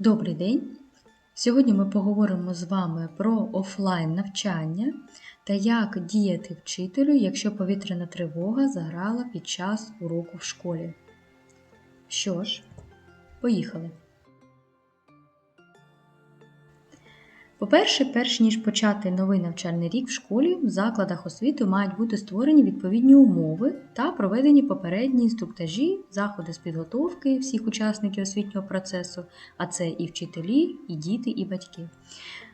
Добрий день! Сьогодні ми поговоримо з вами про офлайн навчання та як діяти вчителю, якщо повітряна тривога заграла під час уроку в школі. Що ж, поїхали! По-перше, перш ніж почати новий навчальний рік в школі, в закладах освіти мають бути створені відповідні умови та проведені попередні інструктажі, заходи з підготовки всіх учасників освітнього процесу, а це і вчителі, і діти, і батьки.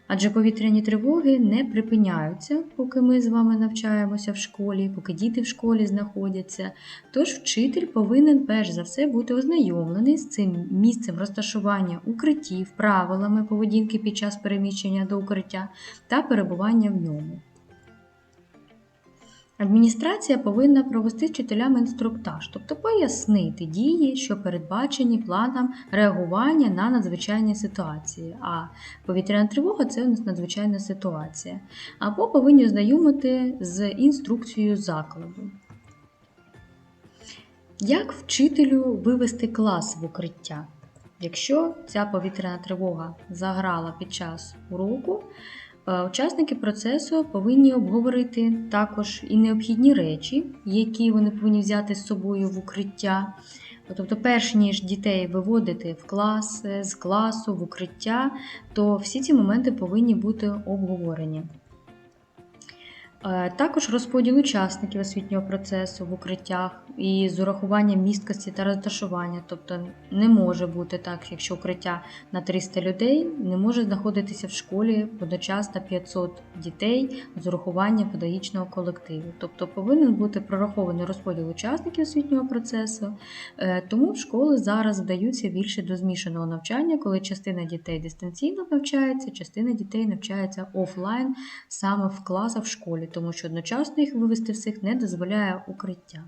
Адже повітряні тривоги не припиняються, поки ми з вами навчаємося в школі, поки діти в школі знаходяться. Тож вчитель повинен перш за все бути ознайомлений з цим місцем розташування укриттів, правилами поведінки під час переміщення до укриття та перебування в ньому. Адміністрація повинна провести вчителям інструктаж, тобто пояснити дії, що передбачені планом реагування на надзвичайні ситуації. А повітряна тривога це у нас надзвичайна ситуація. Або повинні ознайомити з інструкцією закладу. Як вчителю вивести клас в укриття? Якщо ця повітряна тривога заграла під час уроку, учасники процесу повинні обговорити також і необхідні речі, які вони повинні взяти з собою в укриття. Тобто, перш ніж дітей виводити в клас, з класу, в укриття, то всі ці моменти повинні бути обговорені. Е, також розподіл учасників освітнього процесу в укриттях і з урахуванням місткості та розташування. Тобто не може бути так, якщо укриття на 300 людей, не може знаходитися в школі одночасно 500 дітей з урахуванням педагогічного колективу. Тобто повинен бути прорахований розподіл учасників освітнього процесу, е, тому в школи зараз вдаються більше до змішаного навчання, коли частина дітей дистанційно навчається, частина дітей навчається офлайн саме в класах в школі тому що одночасно їх вивести всіх не дозволяє укриття.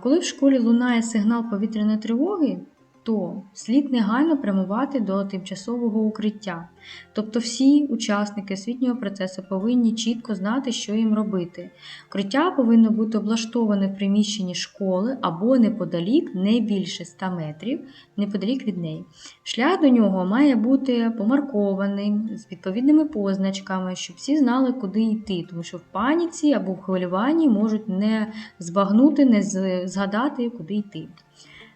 Коли в школі лунає сигнал повітряної тривоги, то слід негайно прямувати до тимчасового укриття. Тобто всі учасники освітнього процесу повинні чітко знати, що їм робити. Укриття повинно бути облаштоване в приміщенні школи або неподалік, не більше 100 метрів, неподалік від неї. Шлях до нього має бути помаркований з відповідними позначками, щоб всі знали, куди йти, тому що в паніці або в хвилюванні можуть не збагнути, не згадати, куди йти.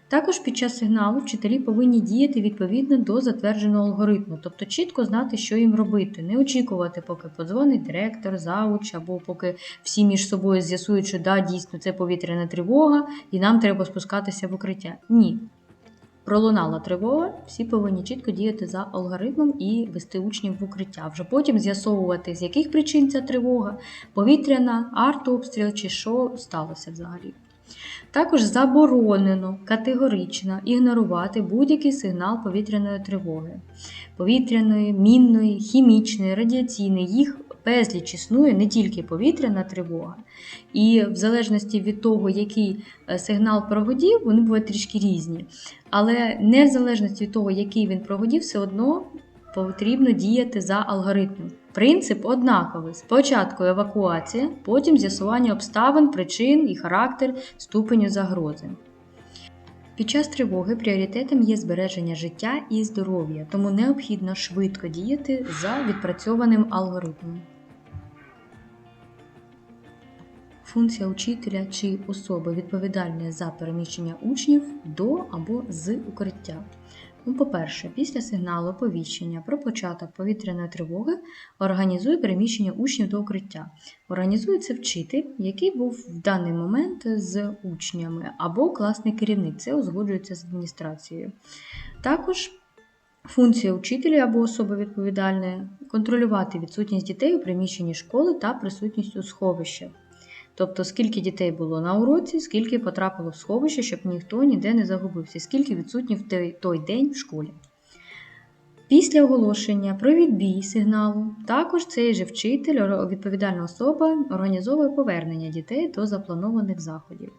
Також під час сигналу вчителі повинні діяти відповідно до затвердженого алгоритму, тобто чітко знати, що їм робити, не очікувати, поки подзвонить директор, завуч, або поки всі між собою з'ясують, що да, дійсно це повітряна тривога, і нам треба спускатися в укриття. Ні. Пролунала тривога, всі повинні чітко діяти за алгоритмом і вести учнів в укриття. Вже потім з'ясовувати, з яких причин ця тривога, повітряна, артобстріл чи що сталося взагалі. Також заборонено категорично ігнорувати будь-який сигнал повітряної тривоги, повітряної, мінної, хімічної, радіаційної. Їх безліч існує не тільки повітряна тривога, і в залежності від того, який е, сигнал проводів, вони бувають трішки різні. Але не в залежності від того, який він проводів, все одно потрібно діяти за алгоритмом. Принцип однаковий: спочатку евакуація, потім з'ясування обставин, причин і характер ступеню загрози. Під час тривоги пріоритетом є збереження життя і здоров'я, тому необхідно швидко діяти за відпрацьованим алгоритмом. Функція учителя чи особи відповідальної за переміщення учнів до або з укриття. Ну, По-перше, після сигналу оповіщення про початок повітряної тривоги організує переміщення учнів до укриття. Організує це вчитель, який був в даний момент з учнями, або класний керівник. Це узгоджується з адміністрацією. Також Функція учителя або особи відповідальної контролювати відсутність дітей у приміщенні школи та присутність у сховищах. Тобто, скільки дітей було на уроці, скільки потрапило в сховище, щоб ніхто ніде не загубився, скільки відсутні в той день в школі. Після оголошення про відбій сигналу також цей же вчитель, відповідальна особа, організовує повернення дітей до запланованих заходів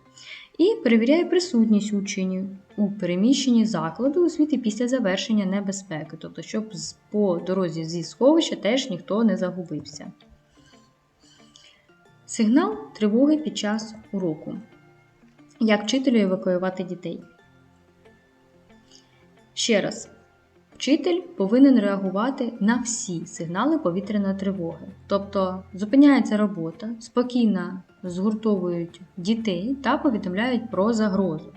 і перевіряє присутність учнів у переміщенні закладу освіти після завершення небезпеки, тобто, щоб по дорозі зі сховища теж ніхто не загубився. Сигнал тривоги під час уроку. Як вчителю евакуювати дітей. Ще раз. Вчитель повинен реагувати на всі сигнали повітряної тривоги. Тобто зупиняється робота, спокійно згуртовують дітей та повідомляють про загрозу.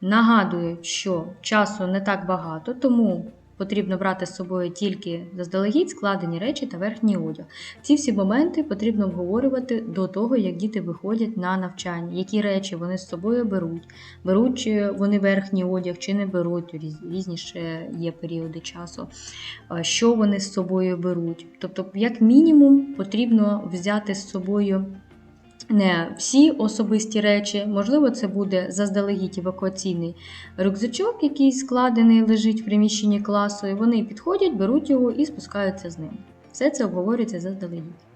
Нагадують, що часу не так багато, тому потрібно брати з собою тільки заздалегідь складені речі та верхній одяг. Ці всі моменти потрібно обговорювати до того, як діти виходять на навчання, які речі вони з собою беруть, беруть вони верхній одяг чи не беруть, різні ще є періоди часу, що вони з собою беруть. Тобто, як мінімум, потрібно взяти з собою. Не всі особисті речі, можливо, це буде заздалегідь евакуаційний рюкзачок, який складений лежить в приміщенні класу, і вони підходять, беруть його і спускаються з ним. Все це обговорюється заздалегідь.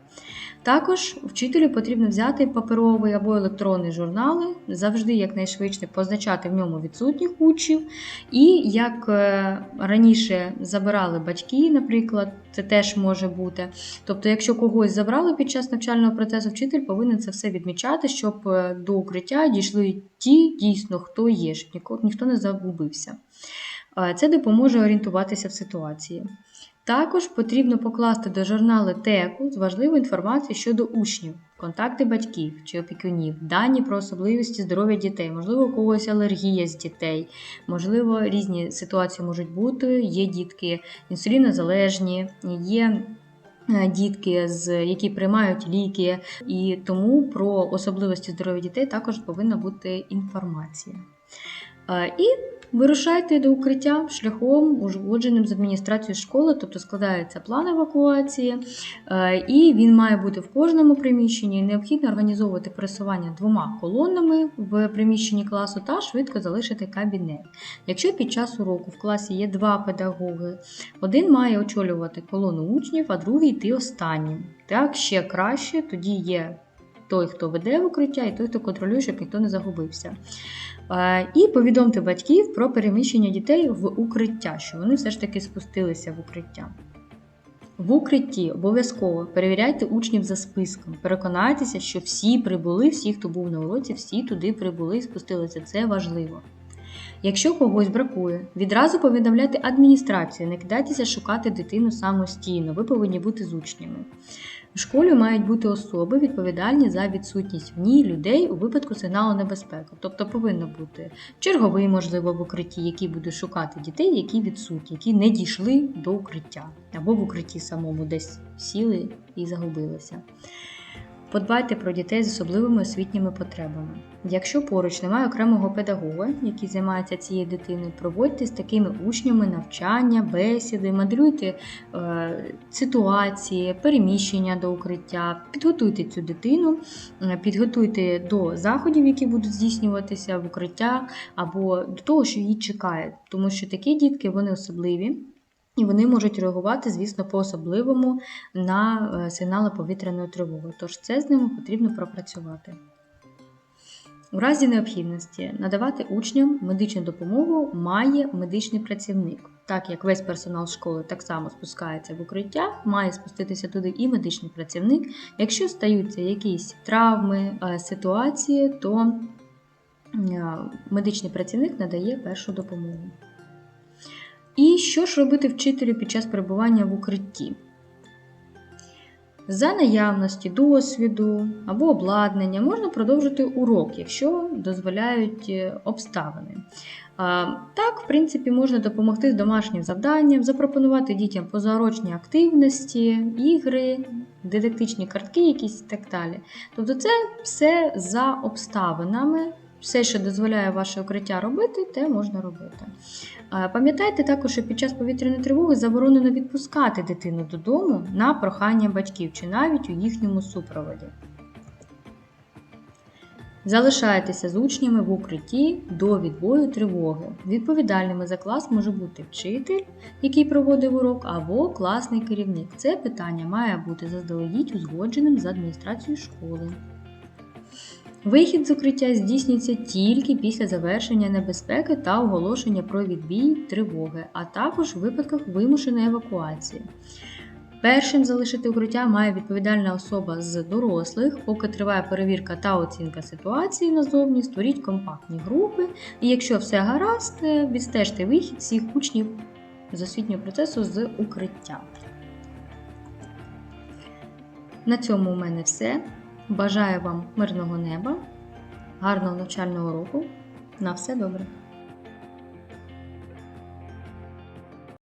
Також вчителю потрібно взяти паперовий або електронний журнали, завжди якнайшвидше позначати в ньому відсутніх учнів. І як е, раніше забирали батьки, наприклад, це теж може бути. Тобто, якщо когось забрали під час навчального процесу, вчитель повинен це все відмічати, щоб е, до укриття дійшли ті, дійсно, хто є, щоб ніхто не загубився. Е, Це допоможе орієнтуватися в ситуації. Також потрібно покласти до журналу теку з важливою інформацією щодо учнів, контакти батьків чи опікунів, дані про особливості здоров'я дітей, можливо, у когось алергія з дітей, можливо, різні ситуації можуть бути. Є дітки інсулінозалежні, є е, дітки, з які приймають ліки, і тому про особливості здоров'я дітей також повинна бути інформація. Е, І вирушайте до укриття шляхом узгодженим з адміністрацією школи, тобто складається план евакуації, е, і він має бути в кожному приміщенні. Необхідно організовувати пересування двома колонами в приміщенні класу та швидко залишити кабінет. Якщо під час уроку в класі є два педагоги, один має очолювати колону учнів, а другий йти останнім. Так ще краще, тоді є той, хто веде в укриття, і той, хто контролює, щоб ніхто не загубився. Е, І повідомте батьків про переміщення дітей в укриття, що вони все ж таки спустилися в укриття. В укритті обов'язково перевіряйте учнів за списком. Переконайтеся, що всі прибули, всі, хто був на уроці, всі туди прибули і спустилися. Це важливо. Якщо когось бракує, відразу повідомляйте адміністрацію, не кидайтеся шукати дитину самостійно, ви повинні бути з учнями. В школі мають бути особи, відповідальні за відсутність в ній людей у випадку сигналу небезпеки. Тобто повинно бути черговий, можливо, в укритті, який буде шукати дітей, які відсутні, які не дійшли до укриття, або в укритті самому десь сіли і загубилися. Подбайте про дітей з особливими освітніми потребами. Якщо поруч немає окремого педагога, який займається цією дитиною, проводьте з такими учнями навчання, бесіди, моделюйте е, ситуації, переміщення до укриття, підготуйте цю дитину, е, підготуйте до заходів, які будуть здійснюватися в укриття, або до того, що її чекає, тому що такі дітки вони особливі. І вони можуть реагувати, звісно, по-особливому на е, сигнали повітряної тривоги. Тож це з ними потрібно пропрацювати. У разі необхідності надавати учням медичну допомогу має медичний працівник. Так як весь персонал школи так само спускається в укриття, має спуститися туди і медичний працівник. Якщо стаються якісь травми, е, ситуації, то е, медичний працівник надає першу допомогу. І що ж робити вчителю під час перебування в укритті? За наявності досвіду або обладнання можна продовжити урок, якщо дозволяють е, обставини. Так, в принципі, можна допомогти з домашнім завданням, запропонувати дітям позаурочні активності, ігри, дидактичні картки якісь і так далі. Тобто, це все за обставинами. Все, що дозволяє ваше укриття робити, те можна робити. Пам'ятайте також, що під час повітряної тривоги заборонено відпускати дитину додому на прохання батьків чи навіть у їхньому супроводі. Залишайтеся з учнями в укритті до відбою тривоги. Відповідальними за клас може бути вчитель, який проводив урок, або класний керівник. Це питання має бути заздалегідь узгодженим з адміністрацією школи. Вихід з укриття здійснюється тільки після завершення небезпеки та оголошення про відбій тривоги, а також у випадках вимушеної евакуації. Першим залишити укриття має відповідальна особа з дорослих. Поки триває перевірка та оцінка ситуації назовні, створіть компактні групи. І якщо все гаразд, е, відстежте вихід всіх учнів з освітнього процесу з укриття. На цьому у мене все. Бажаю вам мирного неба, гарного навчального року. На все добре!